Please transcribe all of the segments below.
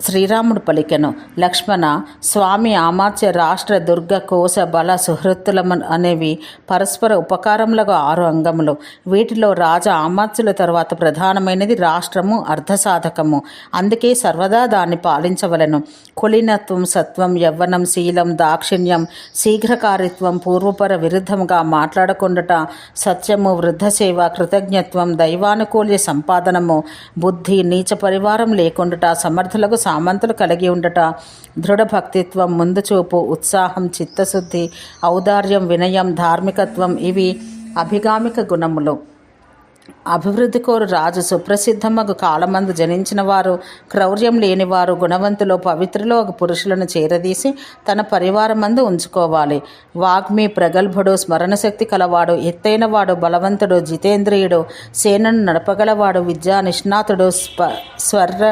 శ్రీరాముడు పలికెను. లక్ష్మణ స్వామి ఆమాత్య రాష్ట్ర దుర్గ కోశ బల సుహృత్తులము అనేవి పరస్పర ఉపకారములకు ఆరు అంగములు. వీటిలో రాజ ఆమాత్యుల తర్వాత ప్రధానమైనది రాష్ట్రము అర్ధసాధకము. అందుకే సర్వదా దాన్ని పాలించవలెను. కులీనత్వం సత్వం యవ్వనం శీలం దాక్షిణ్యం శీఘ్రకారిత్వం పూర్వపర విరుద్ధముగా మాట్లాడకుండుట సత్యము వృద్ధ సేవ కృతజ్ఞత్వం దైవానుకూల్య సంపాదనము బుద్ధి నీచ పరివారం లేకుండుట సమర్థులకు సామంతులు కలిగి ఉండట దృఢ భక్తిత్వం ముందు చూపు ఉత్సాహం చిత్తశుద్ధి ఔదార్యం వినయం ధార్మికత్వం ఇవి అభిగామిక గుణములు. అభివృద్ధి కోరు రాజు సుప్రసిద్ధమగు కాలమందు జనించిన వారు క్రౌర్యం లేనివారు గుణవంతులు పవిత్రులు ఒక పురుషులను చేరదీసి తన పరివారమందు ఉంచుకోవాలి. వాగ్మి ప్రగల్భుడు స్మరణశక్తి కలవాడు ఎత్తైనవాడు బలవంతుడు జితేంద్రియుడు సేనను నడపగలవాడు విద్యా నిష్ణాతుడు స్ప స్వర్ర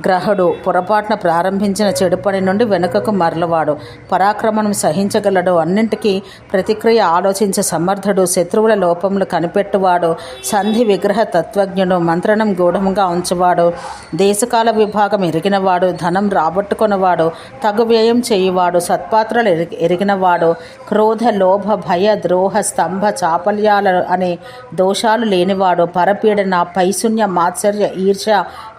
గ్రహుడు పొరపాటున ప్రారంభించిన చెడు పని నుండి వెనుకకు మరలవాడు. పరాక్రమణం సహించగలడు. అన్నింటికీ ప్రతిక్రియ ఆలోచించే సమర్థుడు. శత్రువుల లోపములు కనిపెట్టువాడు. సంధి విగ్రహ తత్వజ్ఞుడు. మంత్రణం గూఢముగా ఉంచువాడు. దేశకాల విభాగం ఎరిగినవాడు. ధనం రాబట్టుకున్నవాడు తగు వ్యయం చేయువాడు. సత్పాత్రలు ఎరిగి ఎరిగినవాడు. క్రోధ లోభ భయ ద్రోహ స్తంభ చాపల్యాల అనే దోషాలు లేనివాడు. పరపీడన పైశూన్య మాత్సర్య ఈర్ష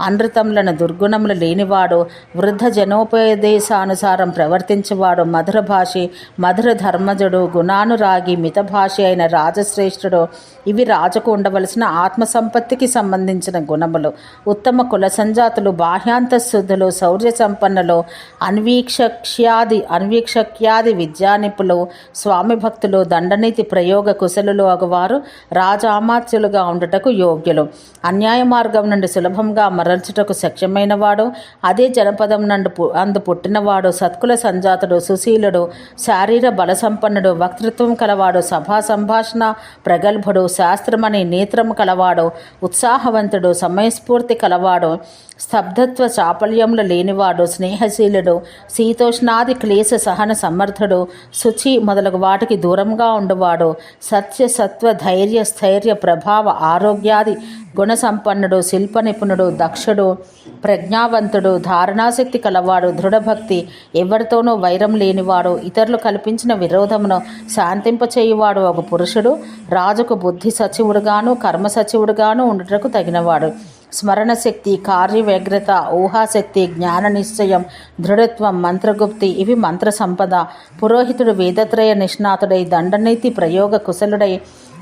అనృతములను సద్గుణములు లేనివాడు వృద్ధ జనోపదేశానుసారం ప్రవర్తించేవాడు మధుర భాషి మధుర ధర్మజుడు గుణానురాగి మితభాషి అయిన రాజశ్రేష్ఠుడు. ఇవి రాజుకు ఉండవలసిన ఆత్మ సంపత్తికి సంబంధించిన గుణములు. ఉత్తమ కుల సంజాతులు బాహ్యాంతశుద్ధులు శౌర్య సంపన్నులు అన్వీక్షక్ష్యాది అన్వీక్షక్యాది విద్యానిపులు స్వామి భక్తులు దండనీతి ప్రయోగ కుశలులు అగువారు రాజామాత్యులుగా ఉండుటకు యోగ్యులు. అన్యాయ మార్గం నుండి సులభంగా మరల్చుటకు సఖ్యమైన వాడు అదే జనపదం నుండి పు- అందు పుట్టినవాడు సత్కుల సంజాతుడు సుశీలుడు శారీర బల సంపన్నుడు వక్తృత్వం కలవాడు సభా సంభాషణ ప్రగల్భుడు శాస్త్రమని నేత్రము కలవాడు ఉత్సాహవంతుడు సమయస్ఫూర్తి కలవాడు స్తబ్దత్వ చాపల్యములు లేనివాడు స్నేహశీలుడు శీతోష్ణాది క్లేశ సహన సమర్థుడు శుచి మొదలగు వాటికి దూరంగా ఉండువాడు సత్య సత్వ ధైర్య స్థైర్య ప్రభావ ఆరోగ్యాది గుణ సంపన్నుడు శిల్ప నిపుణుడు దక్షుడు ప్రజ్ఞావంతుడు ధారణాశక్తి కలవాడు దృఢభక్తి ఎవరితోనూ వైరం లేనివాడు ఇతరులు కల్పించిన విరోధమును శాంతింపచేయువాడు ఒక పురుషుడు రాజుకు బుద్ధి సచివుడుగాను కర్మ సచివుడుగాను ఉండుటకు తగినవాడు. స్మరణశక్తి కార్యవ్యగ్రత ఊహాశక్తి జ్ఞాన నిశ్చయం దృఢత్వం మంత్రగుప్తి ఇవి మంత్ర సంపద పురోహితుడు వేదత్రయ నిష్ణాతుడై దండనీతి ప్రయోగ కుశలుడై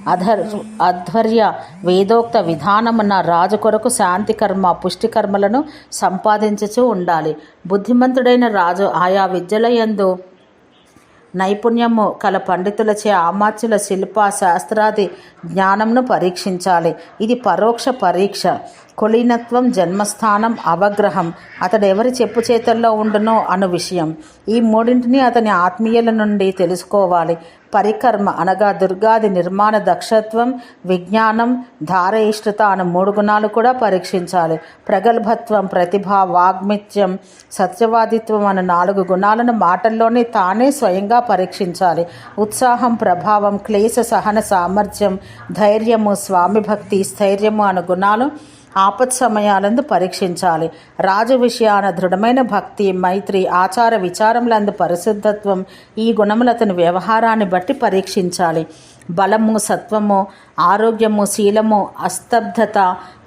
అధర్ అధ్వర్య వేదోక్త విధానమున్న రాజు కొరకు శాంతి కర్మ పుష్టి కర్మలను సంపాదించుచూ ఉండాలి. బుద్ధిమంతుడైన రాజు ఆయా విద్యలయందు నైపుణ్యము కల పండితులచే ఆమాత్యుల శిల్ప శాస్త్రాది జ్ఞానంను పరీక్షించాలి. ఇది పరోక్ష పరీక్ష. కులీనత్వం జన్మస్థానం అవగ్రహం. అతడు ఎవరి చెప్పు చేతల్లో ఉండునో అను విషయం. ఈ మూడింటిని అతని ఆత్మీయుల నుండి తెలుసుకోవాలి. పరికర్మ అనగా దుర్గాది నిర్మాణ దక్షత్వం విజ్ఞానం ధారయిష్టత అనే మూడు గుణాలు కూడా పరీక్షించాలి. ప్రగల్భత్వం ప్రతిభ వాగ్మిత్యం సత్యవాదిత్వం అనే నాలుగు గుణాలను మాటల్లోనే తానే స్వయంగా పరీక్షించాలి. ఉత్సాహం ప్రభావం క్లేశ సహన సామర్థ్యం ధైర్యము స్వామి భక్తి స్థైర్యము అనే గుణాలు ఆపత్ సమయాలందు పరీక్షించాలి. రాజు విషయాన దృఢమైన భక్తి మైత్రి ఆచార విచారములందు పరిశుద్ధత్వం ఈ గుణములు అతని వ్యవహారాన్ని బట్టి పరీక్షించాలి. బలము సత్వము ఆరోగ్యము శీలము అస్తబ్దత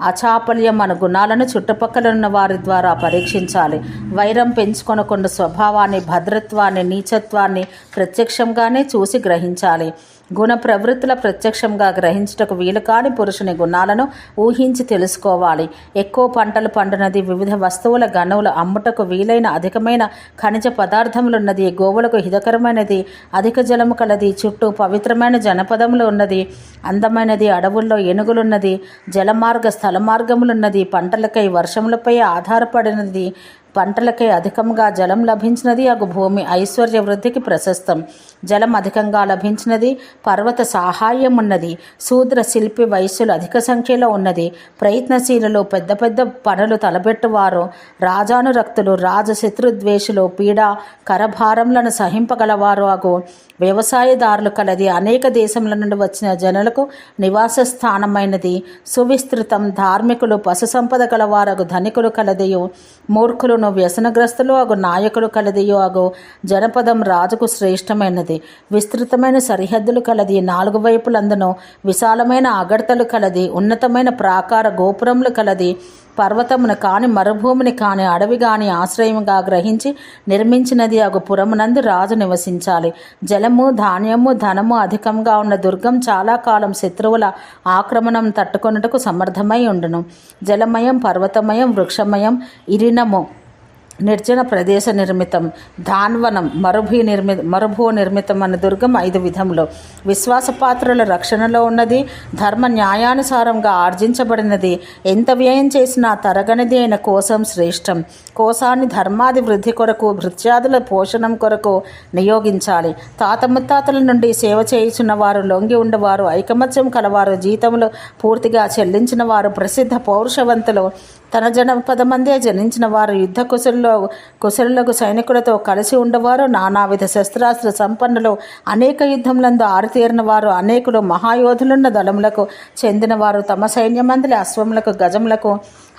అచాపల్యం అను గుణాలను చుట్టుపక్కల ఉన్న వారి ద్వారా పరీక్షించాలి. వైరం పెంచుకొనకుండా స్వభావాన్ని భద్రత్వాన్ని నీచత్వాన్ని ప్రత్యక్షంగానే చూసి గ్రహించాలి. గుణ ప్రవృత్తుల ప్రత్యక్షంగా గ్రహించుటకు వీలు కాని పురుషుని గుణాలను ఊహించి తెలుసుకోవాలి. ఎక్కువ పంటలు పండునది వివిధ వస్తువుల గనువులు అమ్ముటకు వీలైన అధికమైన ఖనిజ పదార్థములున్నది గోవులకు హితకరమైనది అధిక జలము కలది చుట్టూ పవిత్రమైన జనపదములు ఉన్నది అందమైనది అడవుల్లో ఏనుగులున్నది జలమార్గ స్థల మార్గములున్నది పంటలకై వర్షములపై ఆధారపడినది పంటలకే అధికంగా జలం లభించినది అగు భూమి ఐశ్వర్య వృద్ధికి ప్రశస్తం. జలం అధికంగా లభించినది పర్వత సహాయం ఉన్నది శూద్ర శిల్పి వయస్సులు అధిక సంఖ్యలో ఉన్నది. ప్రయత్నశీలులు పెద్ద పెద్ద పనులు తలపెట్టువారు. రాజానురక్తులు రాజశత్రుద్వేషులు పీడ కరభారంలను సహింపగలవారు అగు. వ్యవసాయదారులు కలది అనేక దేశముల నుండి వచ్చిన జనులకు నివాస స్థానమైనది సువిస్తృతం ధార్మికులు పశు సంపద గలవారగు ధనికులు కలదియు. మూర్ఖులను వ్యసనగ్రస్తులు అగు నాయకులు కలదియో అగు జనపదం రాజుకు శ్రేష్టమైనది విస్తృతమైన సరిహద్దులు కలది. నాలుగు వైపులందును విశాలమైన అగడతలు కలది. ఉన్నతమైన ప్రాకార గోపురములు కలది. పర్వతమును కాని మరుభూమిని కాని అడవి కాని ఆశ్రయముగా గ్రహించి నిర్మించినది అగు పురమునందు రాజు నివసించాలి. జలము ధాన్యము ధనము అధికంగా ఉన్న దుర్గం చాలా కాలం శత్రువుల ఆక్రమణం తట్టుకొనుటకు సమర్థమై ఉండును. జలమయం పర్వతమయం వృక్షమయం ఇరినము. నిర్జన ప్రదేశ నిర్మితం ధాన్వనం మరుభూ నిర్మి మరుభూ నిర్మితం అన్న దుర్గం ఐదు విధములు. విశ్వాసపాత్రుల రక్షణలో ఉన్నది ధర్మ న్యాయానుసారంగా ఆర్జించబడినది. ఎంత వ్యయం చేసినా తరగనిది అయిన కోసం శ్రేష్టం. కోసాన్ని ధర్మాది వృద్ధి కొరకు భృత్యాదుల పోషణం కొరకు నియోగించాలి. తాత ముత్తాతల నుండి సేవ చేయుచున్న వారు లొంగి ఉండవారు ఐకమత్యం కలవారు జీతములు పూర్తిగా చెల్లించిన వారు ప్రసిద్ధ పౌరుషవంతులు. తన జనపదమందే జనించిన వారు యుద్ధ కుశల్లో కుశలులకు సైనికులతో కలిసి ఉండవారు. నానావిధ శస్త్రాస్త్ర సంపన్నులు అనేక యుద్ధములందు ఆరితేరిన వారు అనేకులు మహాయోధులున్న దళములకు చెందినవారు. తమ సైన్యమందలి అశ్వములకు గజములకు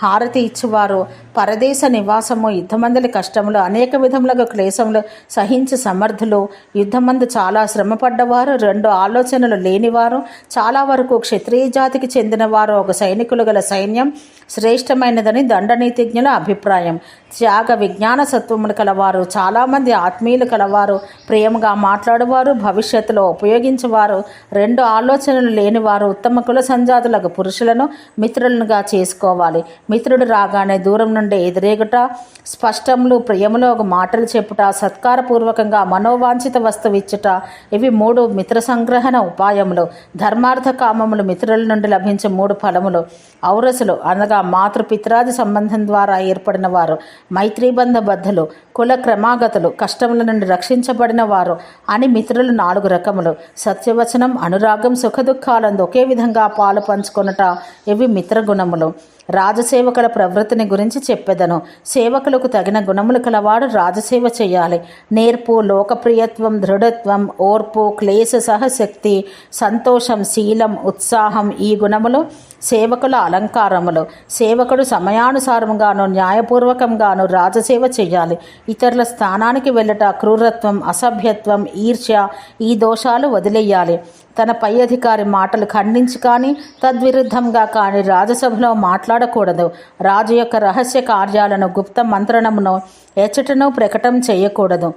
హారతి ఇచ్చువారు. పరదేశ నివాసము యుద్ధమందలి కష్టములు అనేక విధములకు క్లేశములు సహించి సమర్థులు. యుద్ధమందు చాలా శ్రమపడ్డవారు రెండు ఆలోచనలు లేనివారు. చాలా వరకు క్షత్రియ జాతికి చెందినవారు. ఒక సైనికులు గల సైన్యం శ్రేష్టమైనదని దండనీతిజ్ఞుల అభిప్రాయం. త్యాగ విజ్ఞాన సత్వములు కలవారు. చాలామంది ఆత్మీయులు కలవారు. ప్రేమగా మాట్లాడువారు. భవిష్యత్తులో ఉపయోగించేవారు. రెండు ఆలోచనలు లేనివారు. ఉత్తమ కుల సంజాతులకు పురుషులను మిత్రులనుగా చేసుకోవాలి. మిత్రుడు రాగానే దూరం నుండి ఎదురేగుట స్పష్టములు ప్రియములో ఒక మాటలు చెప్పుట సత్కారపూర్వకంగా మనోవాంఛిత వస్తువు ఇచ్చుట ఇవి మూడు మిత్ర సంగ్రహణ ఉపాయములు. ధర్మార్థ కామములు మిత్రుల నుండి లభించే మూడు ఫలములు. ఔరసులు అనగా మాతృపిత్రాది సంబంధం ద్వారా ఏర్పడిన వారు మైత్రీబంధ బద్ధులు కుల క్రమాగతులు కష్టముల నుండి రక్షించబడిన వారు అని మిత్రులు నాలుగు రకములు. సత్యవచనం అనురాగం సుఖదుఖాలందు ఒకే విధంగా పాలు పంచుకొనుట ఇవి మిత్రగుణములు. రాజసేవకుల ప్రవృత్తిని గురించి చెప్పెదను. సేవకులకు తగిన గుణములు కలవాడు రాజసేవ చేయాలి. నేర్పు లోకప్రియత్వం దృఢత్వం ఓర్పు క్లేశ సహశక్తి సంతోషం శీలం ఉత్సాహం ఈ గుణములు సేవకుల అలంకారములు. సేవకుడు సమయానుసారముగాను న్యాయపూర్వకంగాను రాజసేవ చేయాలి. ఇతరుల స్థానానికి వెళ్ళట క్రూరత్వం అసభ్యత్వం ఈర్ష్య ఈ దోషాలు వదిలేయాలి. తన పై అధికారి మాటలు ఖండించి కానీ తద్విరుద్ధంగా కానీ రాజసభలో మాట్లాడకూడదు. రాజు యొక్క రహస్య కార్యాలను గుప్త మంత్రణమును ఎచ్చటను ప్రకటన చేయకూడదు.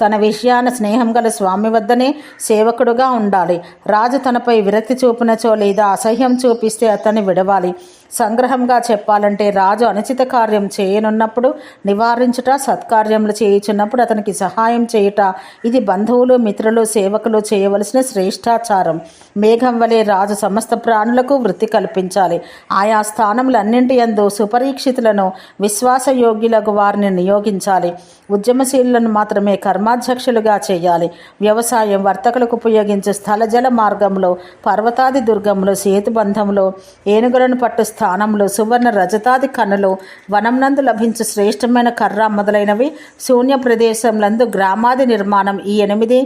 తన విషయాన స్నేహం గల స్వామి వద్దనే సేవకుడుగా ఉండాలి. రాజు తనపై విరక్తి చూపినచో లేదా అసహ్యం చూపిస్తే అతన్ని విడవాలి. సంగ్రహంగా చెప్పాలంటే రాజు అనుచిత కార్యం చేయనున్నప్పుడు నివారించుట సత్కార్యములు చేయుచున్నప్పుడు అతనికి సహాయం చేయుట. ఇది బంధువులు మిత్రులు సేవకులు చేయవలసిన శ్రేష్టాచారం. మేఘం వలె రాజు సమస్త ప్రాణులకు వృత్తి కల్పించాలి. ఆయా స్థానములన్నింటి యందు సుపరీక్షితులను విశ్వాసయోగ్యులకు వారిని నియోగించాలి. ఉద్యమశీలులను మాత్రమే కర్మాధ్యక్షులుగా చేయాలి. వ్యవసాయం వర్తకులకు ఉపయోగించే స్థల జల మార్గంలో పర్వతాది దుర్గంలో సేతుబంధంలో ఏనుగులను పట్టు స్థానంలో సువర్ణ రజతాది కన్నులు వనంనందు లభించే శ్రేష్టమైన కర్ర మొదలైనవి. శూన్య ప్రదేశంలందు గ్రామాది నిర్మాణం ఈ ఎనిమిది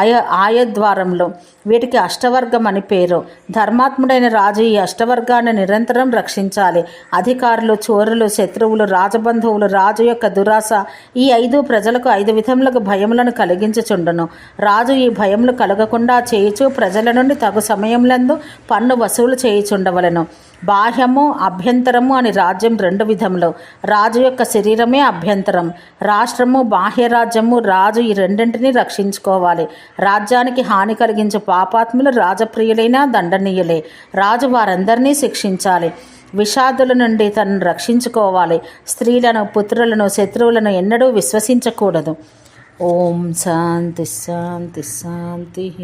ఆయ ఆయద్వారంలో. వీటికి అష్టవర్గం అని పేరు. ధర్మాత్ముడైన రాజు ఈ అష్టవర్గాన్ని నిరంతరం రక్షించాలి. అధికారులు చోరులు శత్రువులు రాజబంధువులు రాజు యొక్క దురాశ ఈ ఐదు ప్రజలకు ఐదు విధములకు భయములను కలిగించుచుండును. రాజు ఈ భయములు కలగకుండా చేయుచు ప్రజల నుండి తగు సమయంలందు పన్ను వసూలు చేయుచుండవలను. బాహ్యము అభ్యంతరము అని రాజ్యం రెండు విధములు. రాజు యొక్క శరీరమే అభ్యంతరం. రాష్ట్రము బాహ్య రాజ్యము రాజు ఈ రెండింటిని రక్షించుకోవాలి. రాజ్యానికి హాని కలిగించే పాపాత్ములు రాజప్రియులైన దండనీయులే. రాజు వారందరినీ శిక్షించాలి. విషాదుల నుండి తనను రక్షించుకోవాలి. స్త్రీలను పుత్రులను శత్రువులను ఎన్నడూ విశ్వసించకూడదు. ఓం శాంతి శాంతి శాంతి.